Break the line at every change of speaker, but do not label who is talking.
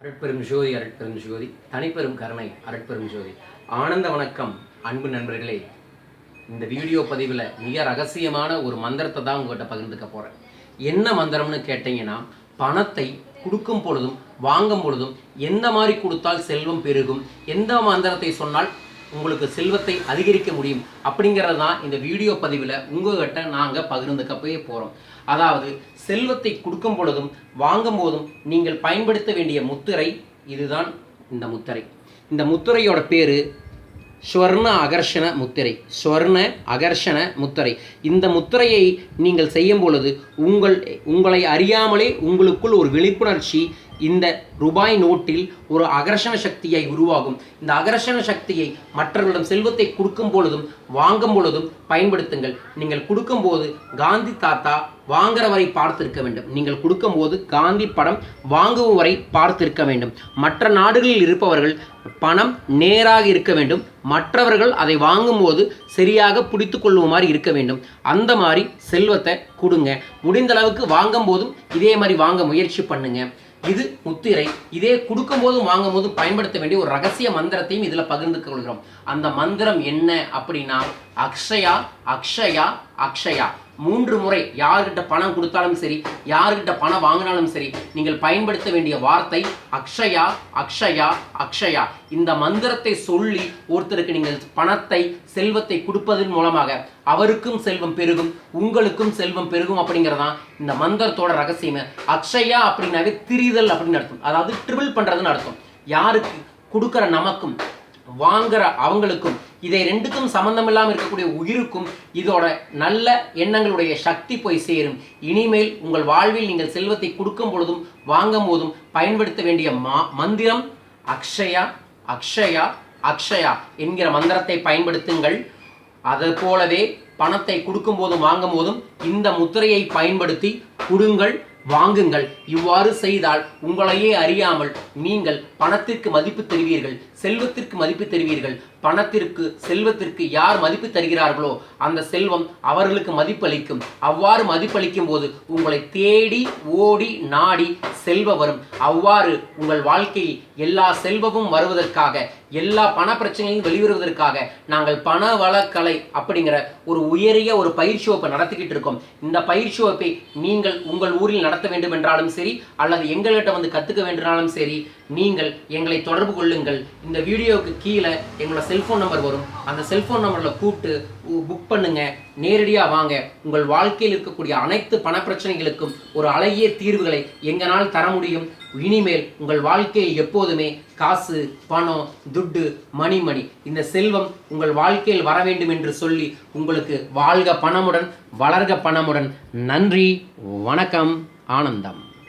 அருட்பெரும் ஜோதி அருட்பெரும் ஜோதி. தனிப்பெரும் கருணை அருட்பெரும் ஜோதி. ஆனந்த வணக்கம் அன்பு நண்பர்களே. இந்த வீடியோ பதிவில் மிக ரகசியமான ஒரு மந்திரத்தை தான் உங்கள்கிட்ட பகிர்ந்துக்க போகிறேன் என்ன மந்திரம்னு கேட்டிங்கன்னா பணத்தை கொடுக்கும் பொழுதும் வாங்கும் பொழுதும் எந்த மாதிரி கொடுத்தால் செல்வம் பெருகும் எந்த மந்திரத்தை சொன்னால் உங்களுக்கு செல்வத்தை அதிகரிக்க முடியும் அப்படிங்கிறது தான் இந்த வீடியோ பதிவில் உங்ககிட்ட நாங்கள் பகிர்ந்துக்க போய் போகிறோம் அதாவது செல்வத்தை கொடுக்கும் பொழுதும் வாங்கும் போதும் நீங்கள் பயன்படுத்த வேண்டிய முத்திரை இதுதான் இந்த முத்திரை. இந்த முத்திரையோட பேர் ஸ்வர்ண அகர்ஷண முத்திரை. ஸ்வர்ண அகர்ஷண முத்திரை. இந்த முத்திரையை நீங்கள் செய்யும் பொழுது உங்கள் உங்களை அறியாமலே உங்களுக்குள் ஒரு விழிப்புணர்ச்சி இந்த ரூபாய் நோட்டில் ஒரு அகர்ஷண சக்தியை உருவாகும். இந்த அகர்ஷண சக்தியை மற்றவர்களிடம் செல்வத்தை கொடுக்கும் பொழுதும் வாங்கும் பொழுதும் பயன்படுத்துங்கள். நீங்கள் கொடுக்கும்போது காந்தி தாத்தா வாங்குற வரை பார்த்திருக்க வேண்டும். நீங்கள் கொடுக்கும்போது காந்தி படம் வாங்கும் வரை பார்த்திருக்க வேண்டும். மற்ற நாடுகளில் இருப்பவர்கள் பணம் நேராக இருக்க வேண்டும். மற்றவர்கள் அதை வாங்கும்போது சரியாக பிடித்து கொள்ளுமாறு இருக்க வேண்டும். அந்த மாதிரி செல்வத்தை கொடுங்க. முடிந்த அளவுக்கு வாங்கும் போதும் இதே மாதிரி வாங்க முயற்சி பண்ணுங்கள் இது முத்திரை. இதே கொடுக்கும் போதும் வாங்கும் போதும் பயன்படுத்த வேண்டிய ஒரு ரகசிய மந்திரத்தையும் இதில் பகிர்ந்து கொள்கிறோம். அந்த மந்திரம் என்ன அப்படின்னா அக்ஷயா அக்ஷயா அக்ஷயா. மூன்று முறை யார்கிட்ட பணம் கொடுத்தாலும் சரி யார்கிட்ட பணம் வாங்கினாலும் சரி நீங்கள் பயன்படுத்த வேண்டிய வார்த்தை அக்ஷயா அக்ஷயா அக்ஷயா. இந்த மந்திரத்தை சொல்லி ஒருத்தருக்கு நீங்கள் பணத்தை செல்வத்தை கொடுப்பதன் மூலமாக அவருக்கும் செல்வம் பெருகும் உங்களுக்கும் செல்வம் பெருகும் அப்படிங்கிறதான் இந்த மந்திரத்தோட ரகசியமே. அக்ஷயா அப்படின்னாவே திரிதல் அப்படின்னு அர்த்தம். அதாவது ட்ரிபிள் பண்ணுறதுன்னு அர்த்தம். யாருக்கு? கொடுக்குற நமக்கும் வாங்குற அவங்களுக்கும் இதை ரெண்டுக்கும் சம்பந்தம் இல்லாமல் இருக்கக்கூடிய உயிருக்கும் இதோட நல்ல எண்ணங்களுடைய சக்தி போய் சேரும். இனிமேல் உங்கள் வாழ்வில் நீங்கள் செல்வத்தை கொடுக்கும் பொழுதும் வாங்கும் போதும் பயன்படுத்த வேண்டிய மா மந்திரம் அக்ஷயா அக்ஷயா அக்ஷயா என்கிற மந்திரத்தை பயன்படுத்துங்கள். அது போலவே பணத்தை கொடுக்கும் போதும் வாங்கும் போதும் இந்த முத்திரையை பயன்படுத்தி கொடுங்கள். வாங்குங்கள். இவ்வாறு செய்தால் உங்களையே அறியாமல் நீங்கள் பணத்திற்கு மதிப்பு தருவீர்கள் செல்வத்திற்கு மதிப்பு தருவீர்கள். பணத்திற்கு செல்வத்திற்கு யார் மதிப்பு தருகிறார்களோ அந்த செல்வம் அவர்களுக்கு மதிப்பளிக்கும். அவ்வாறு மதிப்பளிக்கும் போது உங்களை தேடி ஓடி நாடி செல்வ வரும். அவ்வாறு உங்கள் வாழ்க்கையில் எல்லா செல்வமும் வருவதற்காக எல்லா பண பிரச்சனையும் வெளிவருவதற்காக நாங்கள் பண வளக்கலை அப்படிங்கிற ஒரு உயரிய ஒரு பயிற்சி வகுப்பை நடத்திக்கிட்டு இருக்கோம். இந்த பயிற்சி வகுப்பை நீங்கள் உங்கள் ஊரில் நடத்த வேண்டும் என்றாலும் சரி அல்லது எங்கள்கிட்ட வந்து கற்றுக்க வேண்டும் சரி நீங்கள் எங்களை தொடர்பு கொள்ளுங்கள். இந்த வீடியோவுக்கு கீழே எங்களோட செல்ஃபோன் நம்பர் வரும். அந்த செல்ஃபோன் நம்பரில் கூப்பிட்டு புக் பண்ணுங்க. நேரடியாக வாங்க. உங்கள் வாழ்க்கையில் இருக்கக்கூடிய அனைத்து பண பிரச்சனைகளுக்கும் ஒரு அழகிய தீர்வுகளை எங்களால் தர முடியும். இனிமேல் உங்கள் வாழ்க்கையில் எப்போதுமே காசு பணம் துட்டு மணிமணி இந்த செல்வம் உங்கள் வாழ்க்கையில் வர வேண்டும் என்று சொல்லி உங்களுக்கு வாழ்க பணமுடன் வளர்க பணமுடன். நன்றி வணக்கம் ஆனந்தம்.